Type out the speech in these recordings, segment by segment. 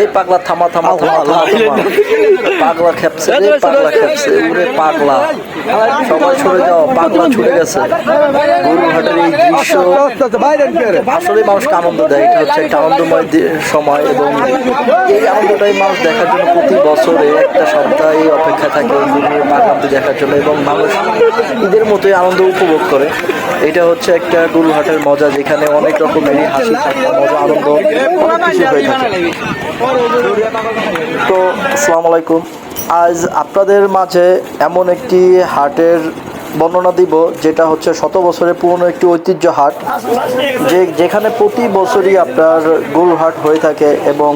এই পাগলা থামা থামা থামা পাগলা খেপছে পাগলা খেপছে। ওরে পাগলা। সবাই সরে যাও পাগলা ছুটে গেছে। গরুহাটের এই দৃশ্য আসলে মানুষকে আনন্দ দেয় এটা হচ্ছে একটা আনন্দময় সময় এবং এই আনন্দটাই মানুষ দেখার জন্য প্রতি বছরে একটা সপ্তাহে অপেক্ষা থাকে এই গরুর দেখার জন্য এবং মানুষ ঈদের মতোই আনন্দ উপভোগ করে। এটা হচ্ছে একটা গরুহাটের মজা যেখানে অনেক রকমেরই হাসি ঠাট্টা মজা আনন্দ অনেক কিছু হয়ে থাকে। তো আসসালামু আলাইকুম। আজ আপনাদের মাঝে এমন একটি হাটের বর্ণনা দিব, যেটা হচ্ছে শত বছরের পুরনো একটি ঐতিহ্য হাট, যে যেখানে প্রতি বছরই আপনার গরুরহাট হয়ে থাকে এবং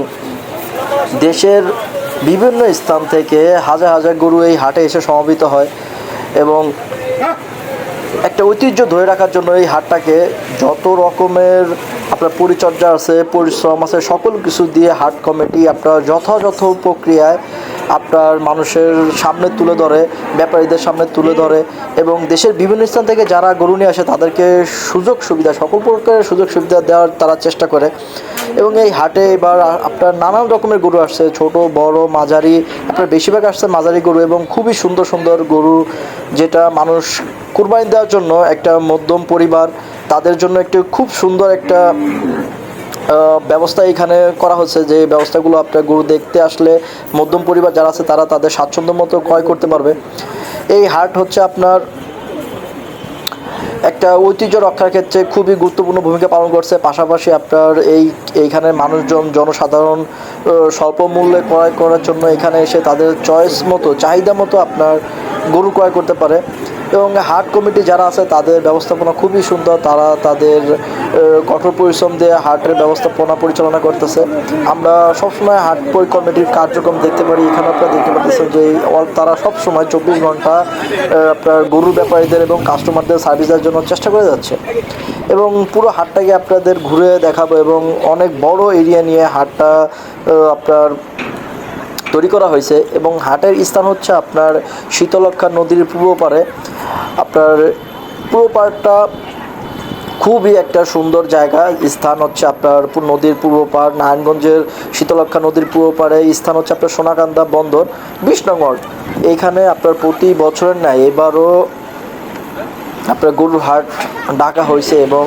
দেশের বিভিন্ন স্থান থেকে হাজার হাজার গরু এই হাটে এসে সমাবেত হয় এবং একটা ঐতিহ্য ধরে রাখার জন্য এই হাটটাকে যত রকমের আপনার পরিচর্যা আছে, পরিশ্রম আছে, সকল কিছু দিয়ে হাট কমিটি আপনার যথাযথ প্রক্রিয়ায় আপনার মানুষের সামনে তুলে ধরে, ব্যাপারীদের সামনে তুলে ধরে এবং দেশের বিভিন্ন স্থান থেকে যারা গরু নিয়ে আসে তাদেরকে সুযোগ সুবিধা, সকল প্রকারের সুযোগ সুবিধা দেওয়ার তারা চেষ্টা করে এবং এই হাটে এবার আপনার নানান রকমের গরু আসছে, ছোট, বড়, মাঝারি, আপনার বেশিরভাগ আসছে মাঝারি গরু এবং খুবই সুন্দর সুন্দর গরু যেটা মানুষ কুরবানি দেওয়ার জন্য একটা মধ্যম পরিবার তাদের জন্য একটি খুব সুন্দর একটা ব্যবস্থা এখানে করা হচ্ছে যে ব্যবস্থাগুলো আপনার গরু দেখতে আসলে মধ্যম পরিবার যারা আছে তারা তাদের স্বাচ্ছন্দ্য মতো ক্রয় করতে পারবে। এই হাট হচ্ছে আপনার একটা ঐতিহ্য রক্ষার ক্ষেত্রে খুবই গুরুত্বপূর্ণ ভূমিকা পালন করছে। পাশাপাশি আপনার এই, এইখানে মানুষজন জনসাধারণ স্বল্প মূল্যে ক্রয় করার জন্য এখানে এসে তাদের চয়েস মতো, চাহিদা মতো আপনার গরু ক্রয় করতে পারে। এবং হাট কমিটি যারা আছে, তাদের ব্যবস্থাপনা খুবই সুন্দর। তারা তাদের কঠোর পরিশ্রম দিয়ে হাটের ব্যবস্থাপনা পরিচালনা করতেছে। আমরা সবসময় হাট কমিটির কার্যক্রম দেখতে পারি। এখানে আপনারা দেখতে পাচ্ছেন যে তারা সবসময় চব্বিশ ঘণ্টা আপনার গরুর ব্যাপারীদের এবং কাস্টমারদের সার্ভিস দেওয়ার জন্য চেষ্টা করে যাচ্ছে। এবং পুরো হাটটাকে আপনাদের ঘুরে দেখাবো এবং অনেক বড় এরিয়া নিয়ে হাটটা আপনার তৈরি করা হয়েছে এবং হাটের স্থান হচ্ছে আপনার শীতলক্ষা নদীর পূর্ব পারে। আপনার পূর্ব পাড়টা খুবই একটা সুন্দর জায়গা। স্থান হচ্ছে আপনার নদীর পূর্ব পাড়, নারায়ণগঞ্জের শীতলক্ষা নদীর পূর্ব পাড়ে। স্থান হচ্ছে আপনার সোনাকান্দা বন্দর বিশ নং ওয়ার্ড এইখানে আপনার প্রতি বছরের ন্যায় এবারও আপনার গরুর হাট ডাকা হয়েছে এবং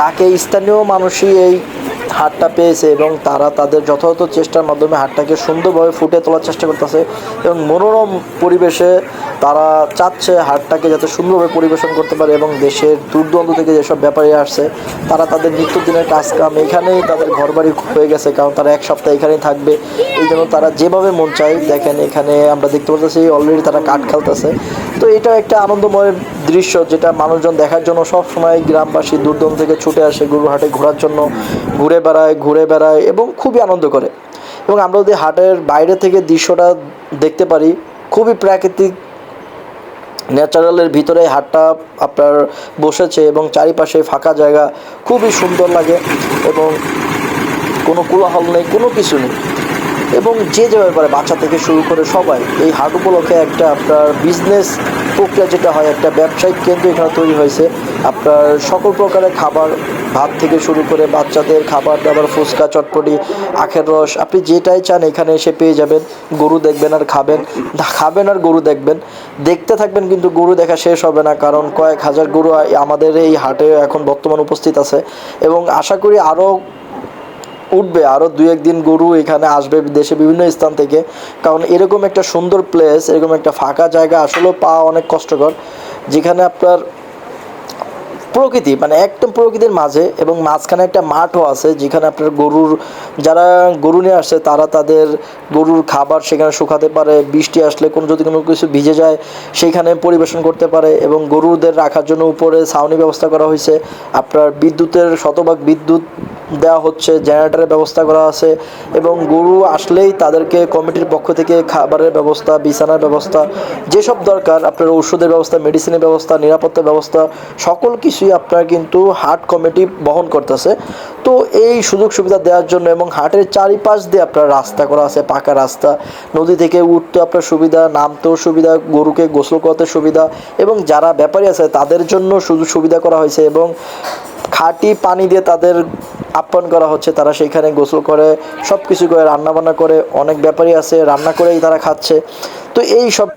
ডাকে স্থানীয় মানুষই এই হাটটা পেয়েছে এবং তারা তাদের যথাযথ চেষ্টার মাধ্যমে হাটটাকে সুন্দরভাবে ফুটে তোলার চেষ্টা করতেছে এবং মনোরম পরিবেশে তারা চাচ্ছে হাটটাকে যাতে সুন্দরভাবে পরিবেশন করতে পারে এবং দেশের দূর থেকে যেসব ব্যাপারী আসছে, তারা তাদের নিত্যদিনের কাজকাম এখানেই তাদের ঘরবাড়ি হয়ে গেছে, কারণ তারা এক সপ্তাহ এখানেই থাকবে। এই জন্য তারা যেভাবে মন চায়, দেখেন এখানে আমরা দেখতে পাচ্ছি অলরেডি তারা কাঠ খেলতেছে। তো এটা একটা আনন্দময় দৃশ্য যেটা মানুষজন দেখার জন্য সব সময় গ্রামবাসী দূর থেকে ছুটে আসে গরুহাটে ঘোরার জন্য, ঘুরে বেড়ায়, ঘুরে বেড়ায় এবং খুবই আনন্দ করে। এবং আমরা যদি হাটের বাইরে থেকে দৃশ্যটা দেখতে পারি, খুবই প্রাকৃতিক ন্যাচারালের ভিতরে হাটটা আপনার বসেছে এবং চারিপাশে ফাঁকা জায়গা, খুবই সুন্দর লাগে এবং কোনো কোলাহল নেই, কোনো কিছু নেই। এবং যে যেভাবে পারে বাচ্চা থেকে শুরু করে সবাই এই হাট উপলক্ষে একটা আপনার বিজনেস প্রক্রিয়া যেটা হয়, একটা ব্যবসায়িক কেন্দ্র এখানে তৈরি হয়েছে। আপনার সকল প্রকারের খাবার, ভাত থেকে শুরু করে বাচ্চাদের খাবার, দাবার, ফুচকা, চটপটি, আখের রস, আপনি যেটাই চান এখানে এসে পেয়ে যাবেন। গরু দেখবেন আর খাবেন। খাবেন আর গরু দেখবেন। দেখতে থাকবেন কিন্তু গরু দেখা শেষ হবে না, কারণ কয়েক হাজার গরু আমাদের এই হাটে এখন বর্তমান উপস্থিত আছে। এবং আশা করি আরও উঠবে আরও দু একদিন গরু এখানে আসবে দেশে বিভিন্ন স্থান থেকে। কারণ এরকম একটা সুন্দর প্লেস এরকম একটা ফাঁকা জায়গা আসলেও পাওয়া অনেক কষ্টকর, যেখানে আপনার প্রকৃতি মানে একদম প্রকৃতির মাঝে এবং মাঝখানে একটা মাঠও আছে, যেখানে আপনার গরুর, যারা গরু নিয়ে আসছে তারা তাদের গরুর খাবার সেখানে শুকাতে পারে, বৃষ্টি আসলে কোনো, যদি কোনো কিছু ভিজে যায় সেইখানে পরিবেশন করতে পারে এবং গরুদের রাখার জন্য উপরে ছাউনি ব্যবস্থা করা হয়েছে। আপনার বিদ্যুতের শতভাগ বিদ্যুৎ দেওয়া হচ্ছে, জেনারেটারের ব্যবস্থা করা আছে এবং গরু আসলেই তাদেরকে কমিটির পক্ষ থেকে খাবারের ব্যবস্থা, বিছানার ব্যবস্থা, যেসব দরকার, আপনার ওষুধের ব্যবস্থা মেডিসিনের ব্যবস্থা, নিরাপত্তার ব্যবস্থা, সকল কিছুই আপনার কিন্তু হাট কমিটি বহন করতেছে। তো এই সুযোগ সুবিধা দেওয়ার জন্য এবং হাটের চারিপাশ দিয়ে আপনার রাস্তা করা আছে, পাকা রাস্তা। নদী থেকে উঠতে আপনার সুবিধা, নামতেও সুবিধা, গরুকে গোসল করতে সুবিধা এবং যারা ব্যাপারী আছে তাদের জন্য সুযোগ সুবিধা করা হয়েছে এবং খাঁটি পানি দিয়ে তাদের আপ্যায়ন করা হচ্ছে, তারা সেইখানে গোসল করে সব কিছু করে, রান্নাবান্না করে, অনেক ব্যাপারই আছে, রান্না করেই তারা খাচ্ছে। তো এই সব